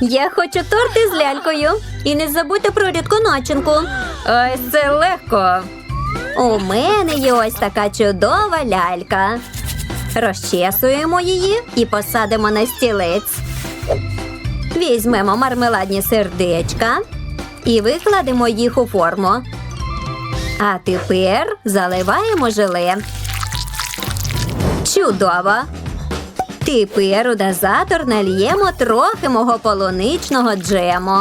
Я хочу торт із лялькою. І не забудьте про рідку начинку. Ось це легко. У мене є ось така чудова лялька. Розчесуємо її і посадимо на стілець. Візьмемо мармеладні сердечка і викладемо їх у форму. А тепер заливаємо желе. Чудово! Тепер у дозатор нальємо трохи мого полуничного джему.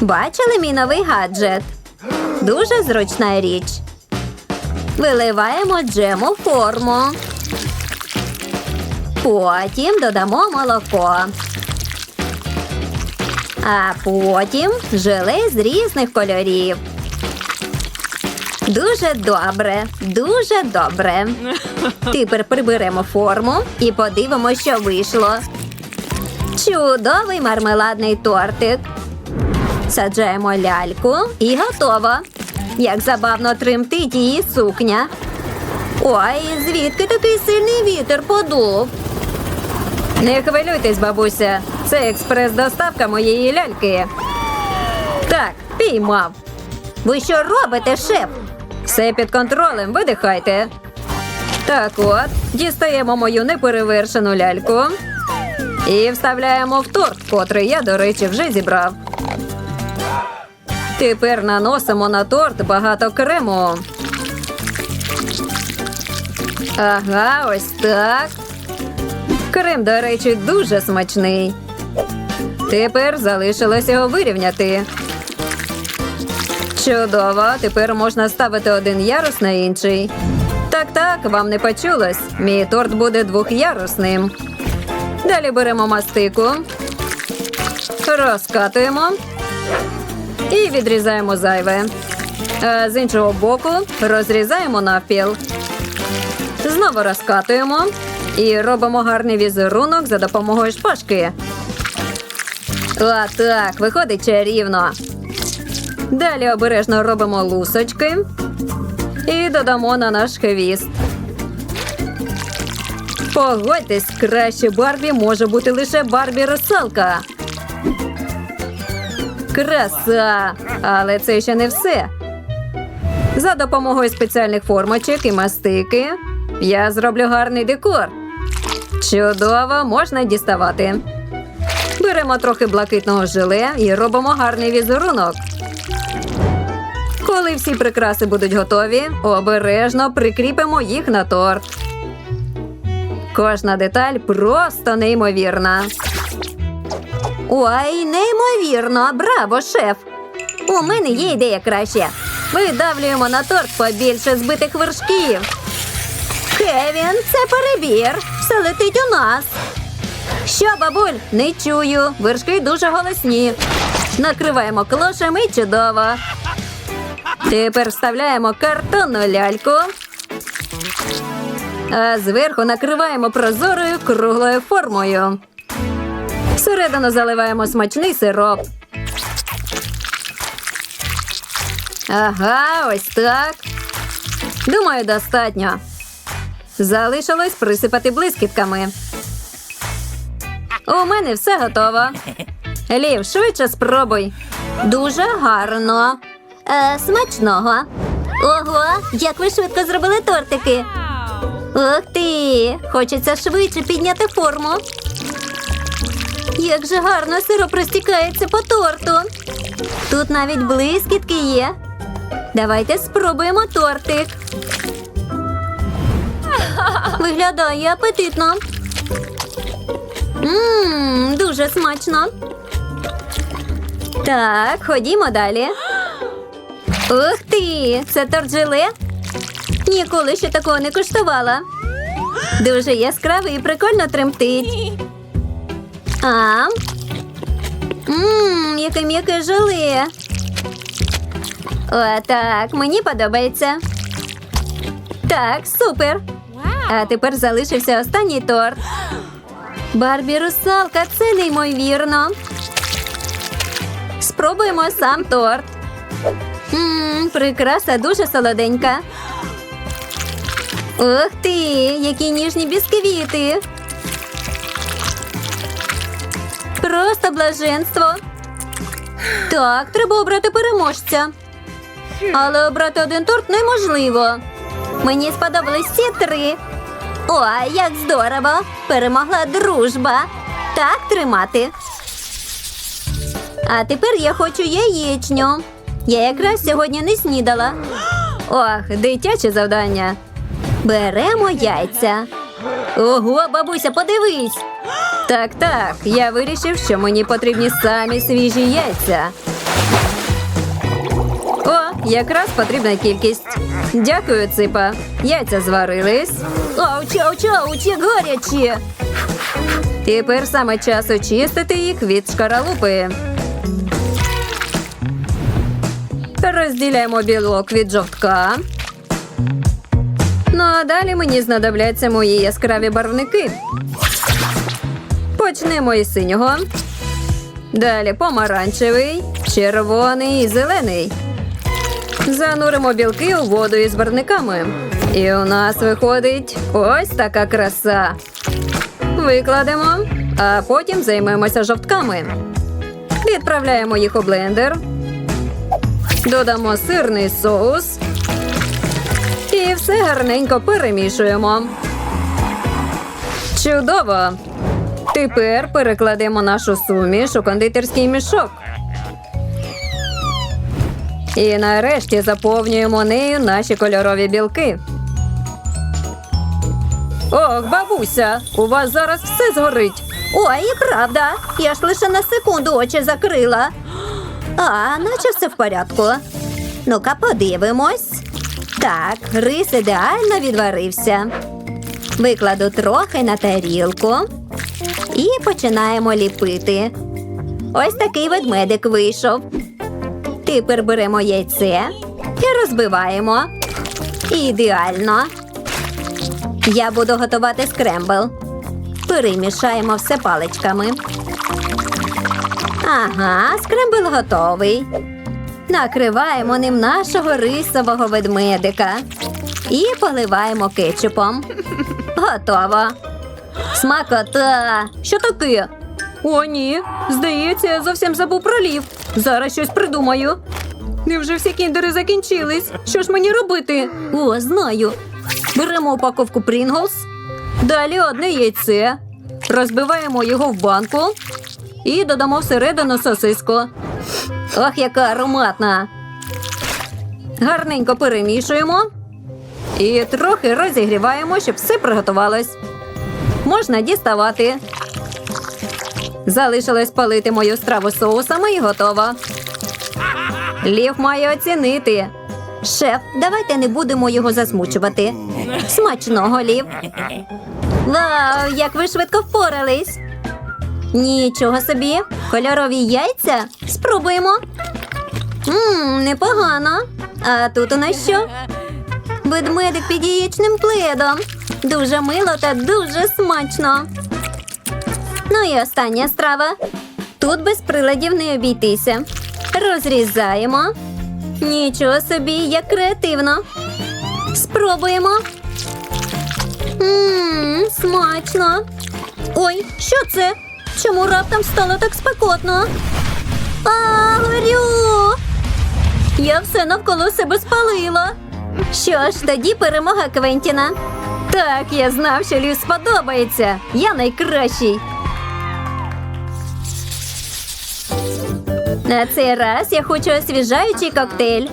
Бачили мій новий гаджет? Дуже зручна річ. Виливаємо джем у форму. Потім додамо молоко. А потім желе з різних кольорів. Дуже добре, дуже добре. Тепер приберемо форму і подивимося, що вийшло. Чудовий мармеладний тортик. Саджаємо ляльку і готово. Як забавно тремтить її сукня. Ой, звідки такий сильний вітер подув? Не хвилюйтесь, бабуся. Це експрес-доставка моєї ляльки. Так, піймав. Ви що робите, шеф? Все під контролем, видихайте. Так от, дістаємо мою неперевершену ляльку і вставляємо в торт, котрий я, до речі, вже зібрав. Тепер наносимо на торт багато крему. Ага, ось так. Крем, до речі, дуже смачний. Тепер залишилось його вирівняти. Чудово, тепер можна ставити один ярус на інший. Так, так, вам не почулось. Мій торт буде двохярусним. Далі беремо мастику, розкатуємо і відрізаємо зайве. А з іншого боку розрізаємо навпіл. Знову розкатуємо і робимо гарний візерунок за допомогою шпажки. А так, виходить чарівно. Далі обережно робимо лусочки і додамо на наш хвіст. Погодьтесь, краще Барбі може бути лише Барбі русалка. Краса! Але це ще не все. За допомогою спеціальних формочок і мастики я зроблю гарний декор. Чудово, можна діставати. Беремо трохи блакитного желе і робимо гарний візерунок. Коли всі прикраси будуть готові, обережно прикріпимо їх на торт. Кожна деталь просто неймовірна. Ой, неймовірно, браво, шеф! У мене є ідея краще. Видавлюємо на торт побільше збитих вершків. Кевін, це перебір. Все летить у нас. Що, бабуль? Не чую. Вершки дуже голосні. Накриваємо клошем і чудово. Тепер вставляємо картонну ляльку. А зверху накриваємо прозорою круглою формою. Всередину заливаємо смачний сироп. Ага, ось так. Думаю, достатньо. Залишилось присипати блискітками. У мене все готово. Лів, швидше спробуй. Дуже гарно. Е, смачного. Ого, як ви швидко зробили тортики. Ух ти! Хочеться швидше підняти форму. Як же гарно сироп розтікається по торту. Тут навіть блискітки є. Давайте спробуємо тортик. Виглядає апетитно. Ммм, дуже смачно. Так, ходімо далі. Ух ти! Це торт желе? Ніколи ще такого не куштувала. Дуже яскравий і прикольно тремтить. А? Ммм, яке м'яке желе. О, так, мені подобається. Так, супер. А тепер залишився останній торт. Барбі русалка, це неймовірно. Спробуємо сам торт. Ммм, прикраса дуже солоденька. Ух ти, які ніжні бісквіти. Просто блаженство. Так, треба обрати переможця. Але обрати один торт неможливо. Мені сподобались всі три. О, як здорово! Перемогла дружба. Так тримати. А тепер я хочу яєчню. Я якраз сьогодні не снідала. Ох, дитяче завдання. Беремо яйця. Ого, бабуся, подивись. Так, так, я вирішив, що мені потрібні самі свіжі яйця. О, якраз потрібна кількість. Дякую, ципа. Яйця зварились. Ауч, ауч, ауч, як гарячі. Тепер саме час очистити їх від шкаралупи. Розділяємо білок від жовтка. Ну а далі мені знадобляться мої яскраві барвники. Почнемо із синього. Далі помаранчевий, червоний і зелений. Зануримо білки у воду із барвниками. І у нас виходить ось така краса. Викладемо, а потім займемося жовтками. Відправляємо їх у блендер. Додамо сирний соус. І все гарненько перемішуємо. Чудово! Тепер перекладемо нашу суміш у кондитерський мішок. І нарешті заповнюємо нею наші кольорові білки. Ох, бабуся, у вас зараз все згорить. Ой, правда. Я ж лише на секунду очі закрила. А, наче все в порядку. Ну-ка, подивимось. Так, рис ідеально відварився. Викладу трохи на тарілку і починаємо ліпити. Ось такий ведмедик вийшов. Тепер беремо яйце і розбиваємо. Ідеально. Я буду готувати скрембл. Перемішаємо все паличками. Ага, скрембл готовий. Накриваємо ним нашого рисового ведмедика і поливаємо кетчупом. Готово. Смакота! Що таке? О, ні. Здається, я зовсім забув про лів. Зараз щось придумаю. Невже всі кіндери закінчились? Що ж мені робити? О, знаю. Беремо упаковку Pringles. Далі одне яйце. Розбиваємо його в банку і додамо всередину сосиску. Ох, яка ароматна! Гарненько перемішуємо і трохи розігріваємо, щоб все приготувалось. Можна діставати. Залишилось палити мою страву соусами і готово. Лів має оцінити. Шеф, давайте не будемо його засмучувати. Смачного лів. Вау, як ви швидко впорались. Нічого собі. Кольорові яйця. Спробуємо. Ммм, непогано. А тут у нас що? Ведмедик під яєчним пледом. Дуже мило та дуже смачно. Ну і остання страва. Тут без приладів не обійтися. Розрізаємо. Нічого собі, як креативно. Спробуємо. Ммм, смачно. Ой, що це? Чому раптом стало так спекотно? А, горю! Я все навколо себе спалила. Що ж, тоді перемога Квентіна. Так, я знав, що Лів сподобається. Я найкращий. На цей раз я хочу освіжаючий коктейль.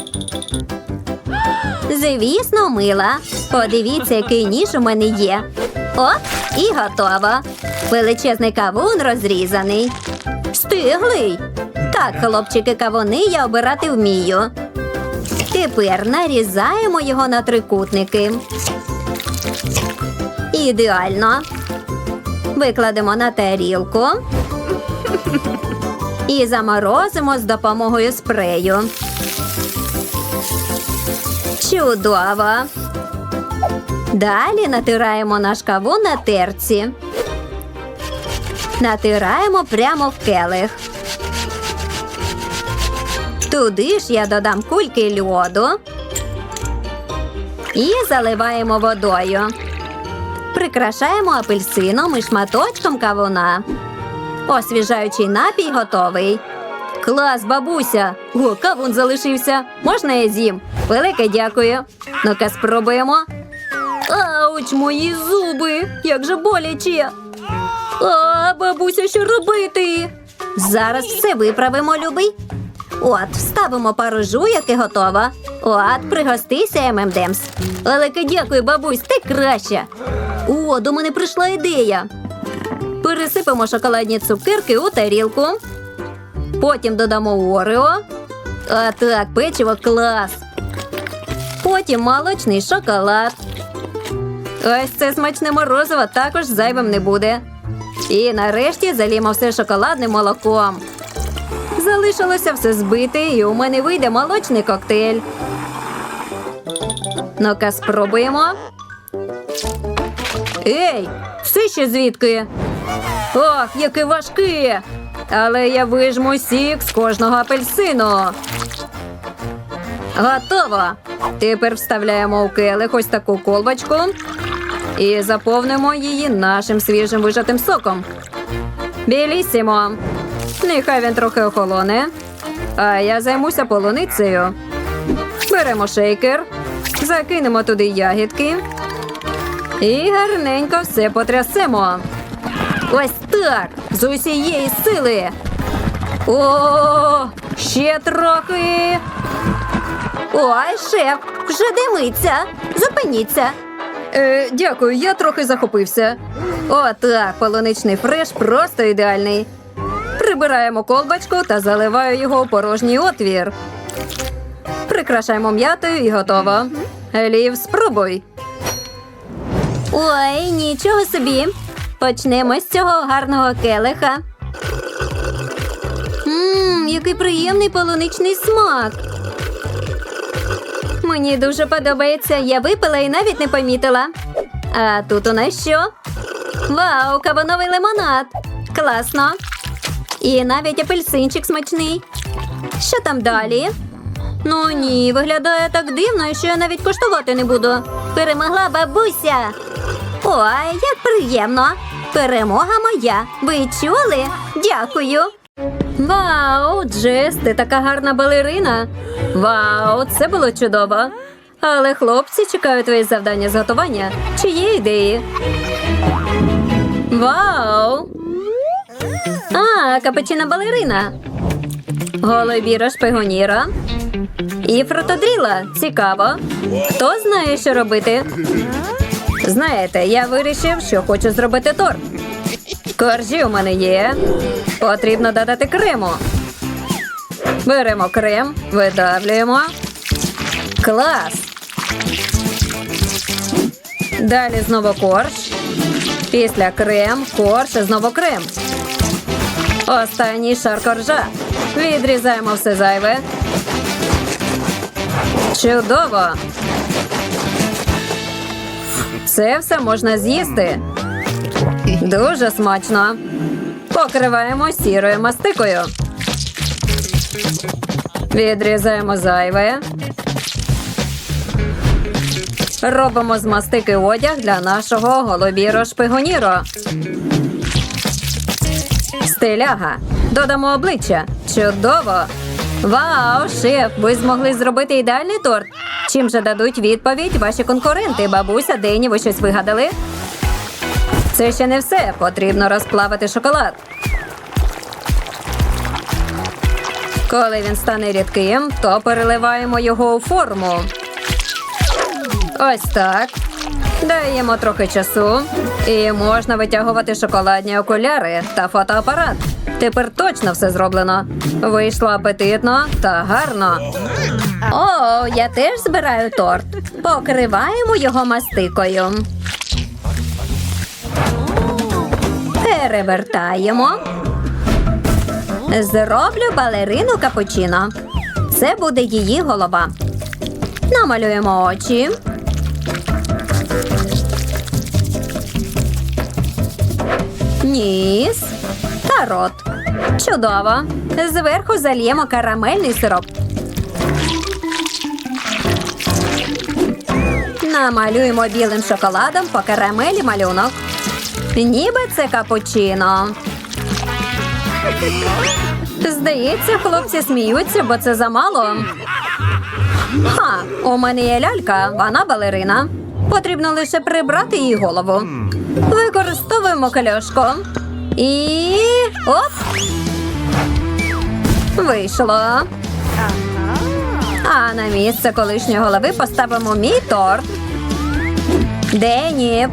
Звісно, мила. Подивіться, який ніж у мене є. О, і готово. Величезний кавун розрізаний. Стиглий. Так, хлопчики, кавуни я обирати вмію. Тепер нарізаємо його на трикутники. Ідеально. Викладемо на тарілку і заморозимо з допомогою спрею. Чудово! Далі натираємо наш кавун на терці. Натираємо прямо в келих. Туди ж я додам кульки льоду і заливаємо водою. Прикрашаємо апельсином і шматочком кавуна. Освіжаючий напій готовий. Клас, бабуся! О, кавун залишився. Можна я з'їм? Велике дякую. Ну-ка, спробуємо. Ауч, мої зуби! Як же боляче! Бабуся, що робити? Зараз все виправимо, любий. От, вставимо пару жуйок і готово. От, пригостися ММДемс. Велике дякую, бабусь, ти краща. О, до мене прийшла ідея. Пересипемо шоколадні цукерки у тарілку. Потім додамо Орео. А так, печиво клас. Потім молочний шоколад. Ось це смачне морозиво також зайвим не буде. І нарешті залімо все шоколадним молоком. Залишилося все збити, і у мене вийде молочний коктейль. Ну-ка, спробуємо. Ей, все ще звідки? Ох, яке важке! Але я вижму сік з кожного апельсину. Готово. Тепер вставляємо у келих ось таку колбочку і заповнимо її нашим свіжим вижатим соком. Білісімо. Нехай він трохи охолоне. А я займуся полуницею. Беремо шейкер, закинемо туди ягідки і гарненько все потрясемо. Ось так, з усієї сили. О, ще трохи. Ой, шеф, вже димиться. Зупиніться. Е, дякую, я трохи захопився. О, так, полуничний фреш просто ідеальний. Прибираємо колбочку та заливаю його у порожній отвір. Прикрашаємо м'ятою і готово. Елів, спробуй. Ой, нічого собі. Почнемо з цього гарного келиха. Ммм, який приємний полуничний смак. Мені дуже подобається. Я випила і навіть не помітила. А тут у нас що? Вау, кавуновий лимонад. Класно. І навіть апельсинчик смачний. Що там далі? Ну ні, виглядає так дивно, що я навіть коштувати не буду. Перемогла бабуся. Ой, як приємно. Перемога моя. Ви чули? Дякую. Вау, Джес, ти така гарна балерина. Вау, це було чудово. Але хлопці чекають твої завдання з готування. Чи є ідеї? Вау! А, капучина балерина. Голубіра шпигоніра. І фрутодріла. Цікаво. Хто знає, що робити? Знаєте, я вирішив, що хочу зробити торт. Коржі у мене є. Потрібно додати крему. Беремо крем, видавлюємо. Клас. Далі знову корж. Після крем, корж і знову крем. Останній шар коржа. Відрізаємо все зайве. Чудово. Це все можна з'їсти. Дуже смачно. Покриваємо сірою мастикою. Відрізаємо зайве. Робимо з мастики одяг для нашого голубіро шпигоніро. Стиляга. Додамо обличчя. Чудово! Вау, шеф! Ви змогли зробити ідеальний торт. Чим же дадуть відповідь ваші конкуренти? Бабуся, Дені, ви щось вигадали? Це ще не все. Потрібно розплавити шоколад. Коли він стане рідким, то переливаємо його у форму. Ось так. Даємо трохи часу. І можна витягувати шоколадні окуляри та фотоапарат. Тепер точно все зроблено. Вийшло апетитно та гарно. О, я теж збираю торт. Покриваємо його мастикою. Перевертаємо. Зроблю балерину капучино. Це буде її голова. Намалюємо очі. Ніс та рот. Чудово. Зверху зальємо карамельний сироп. Намалюємо білим шоколадом по карамелі малюнок. Ніби це капучино. Здається, хлопці сміються, бо це замало. Ха, у мене є лялька, вона балерина. Потрібно лише прибрати її голову. Використовуємо кольошку. І. оп! Вийшло. А на місце колишньої голови поставимо мій торт. Дені.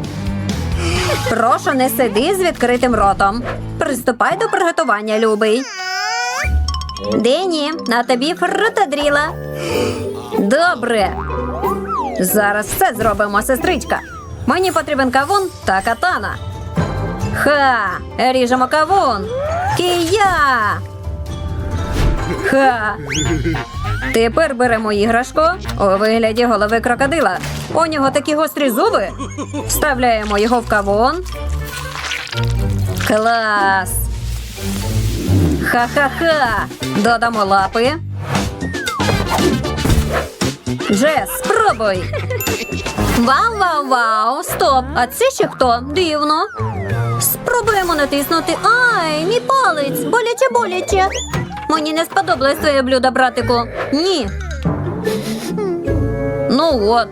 Прошу, не сиди з відкритим ротом. Приступай до приготування, любий. Дені, на тобі фрутодріла. Добре. Зараз все зробимо, сестричка. Мені потрібен кавун та катана. Ха! Ріжемо кавун. Кія. Ха. Тепер беремо іграшку у вигляді голови крокодила. У нього такі гострі зуби. Вставляємо його в кавун. Клас! Ха-ха-ха! Додамо лапи. Джес, спробуй. Вау-вау-вау! Стоп! А це ще хто? Дивно. Спробуємо натиснути. Ай, мій палець! Боляче, боляче. Мені не сподобалось твоє блюдо, братику. Ні. Ну от.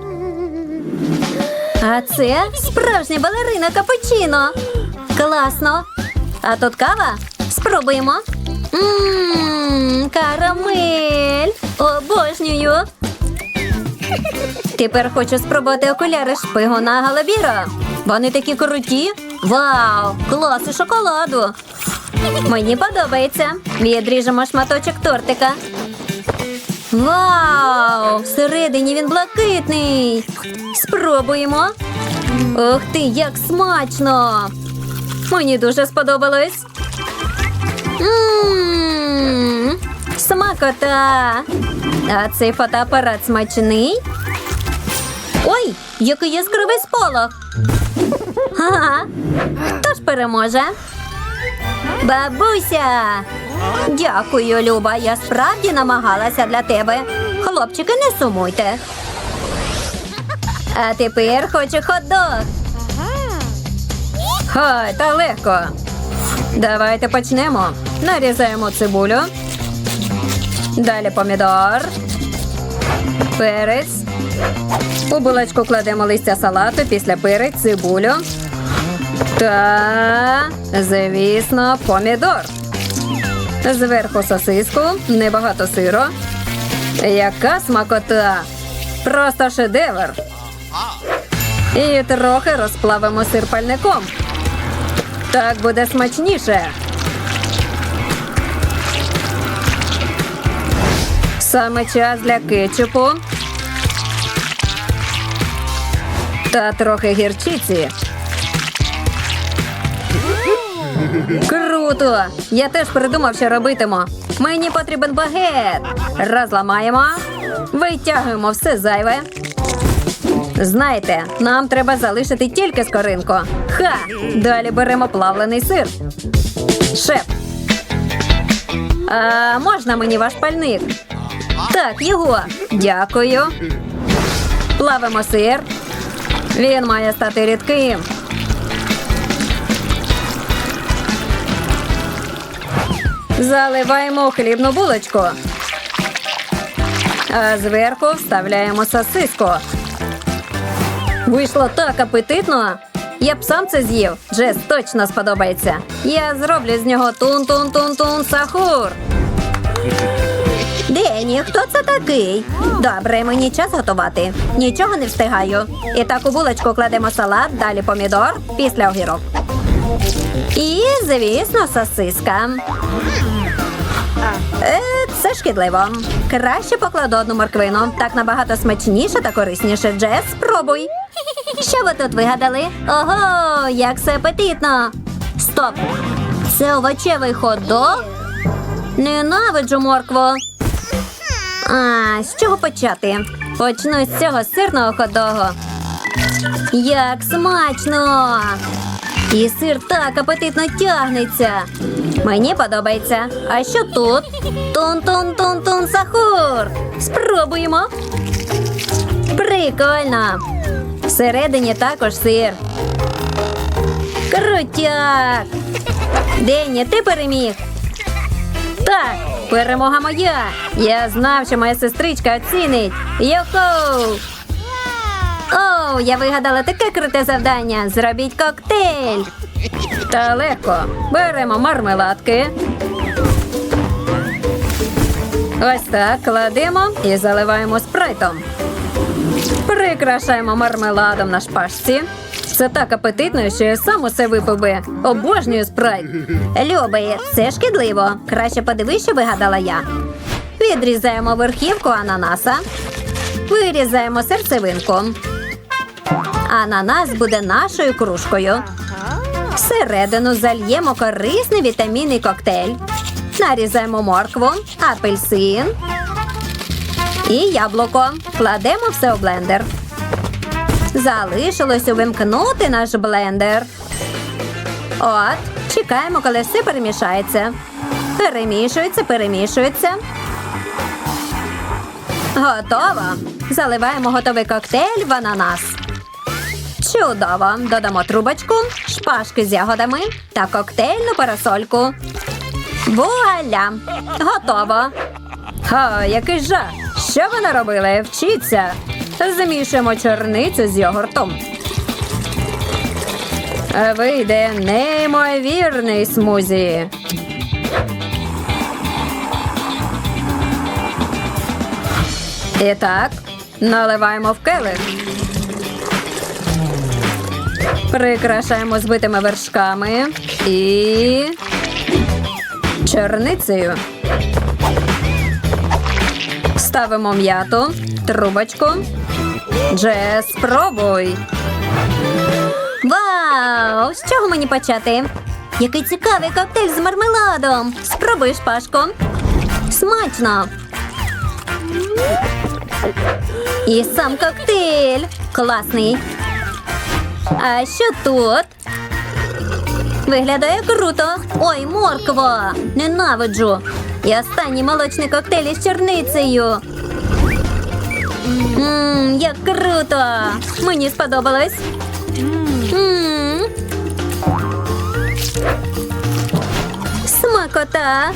А це справжня балерина капучино. Класно. А тут кава? Спробуємо. Ммм, карамель. Обожнюю. Тепер хочу спробувати окуляри шпигуна Галабіра. Вони такі круті. Вау! Клас і шоколаду. Мені подобається. Відріжемо шматочок тортика. Вау! Всередині він блакитний. Спробуємо. Ух ти, як смачно! Мені дуже сподобалось. Мм, Смакота. А цей фотоапарат смачний. Ой, який яскравий сполох. Ага. Хто ж переможе? Бабуся. Дякую, Люба. Я справді намагалася для тебе. Хлопчики, не сумуйте. А тепер хочу хот-дог. Хай, та легко. Давайте почнемо. Нарізаємо цибулю. Далі помідор. Перець. У булочку кладемо листя салату, після перець, цибулю. Та, звісно, помідор. Зверху сосиску, небагато сиру. Яка смакота! Просто шедевр. І трохи розплавимо сир пальником. Так буде смачніше. Саме час для кетчупу. Та трохи гірчиці. Круто! Я теж придумав, що робитиму. Мені потрібен багет. Розламаємо, витягуємо все зайве. Знаєте, нам треба залишити тільки скоринку. Ха! Далі беремо плавлений сир. Шеф. А можна мені ваш пальник? Так, його. Дякую. Плавимо сир. Він має стати рідким. Заливаємо хлібну булочку. А зверху вставляємо сосиску. Вийшло так апетитно. Я б сам це з'їв. Джес точно сподобається. Я зроблю з нього тун-тун-тун-тун сахур. Дені, хто це такий? Добре, мені час готувати. Нічого не встигаю. І так у булочку кладемо салат, далі помідор, після огірок. І, звісно, сосиска. Е, це шкідливо. Краще покладу одну морквину. Так набагато смачніше та корисніше. Джес, спробуй. Що ви тут вигадали? Ого, як все апетитно. Стоп. Це овочевий хот-дог? Ненавиджу моркву. А, з чого почати? Почну з цього сирного хот-догу. Як смачно! І сир так апетитно тягнеться. Мені подобається. А що тут? Тун-тун-тун-тун сахур. Спробуємо. Прикольно. Всередині також сир. Крутяк. Денні, ти переміг. Так, перемога моя. Я знав, що моя сестричка оцінить. Йохоу! Оу, я вигадала таке круте завдання. Зробіть коктейль. Та легко. Беремо мармеладки. Ось так кладемо і заливаємо спрайтом. Прикрашаємо мармеладом на шпажці. Це так апетитно, що я сам усе випив би. Обожнюю спрайт. Любий, це шкідливо. Краще подивись, що вигадала я. Відрізаємо верхівку ананаса. Вирізаємо серцевинку. Ананас буде нашою кружкою. Всередину зальємо корисний вітамінний коктейль. Нарізаємо моркву, апельсин і яблуко. Кладемо все у блендер. Залишилось увімкнути наш блендер. От, чекаємо, коли все перемішається. Перемішується, перемішується. Готово. Заливаємо готовий коктейль в ананас. Чудово. Додамо трубочку, шпажки з ягодами та коктейльну парасольку. Вуаля! Готово. Ха, який жах! Що ви наробили? Вчіться! Замішуємо чорницю з йогуртом. Вийде неймовірний смузі. І так, наливаємо в келих. Прикрашаємо збитими вершками і чорницею. Ставимо м'яту, трубочку. Джес, спробуй. Вау! З чого мені почати? Який цікавий коктейль з мармеладом. Спробуй шпажку. Смачно. І сам коктейль. Класний. А що тут? Виглядає круто. Ой, морква! Ненавиджу. І останній молочний коктейль із чорницею. Ммм, як круто! Мені сподобалось. М. Смакота!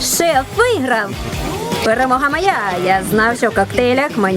Шеф виграв! Перемога моя. Я знав, що в коктейлях мені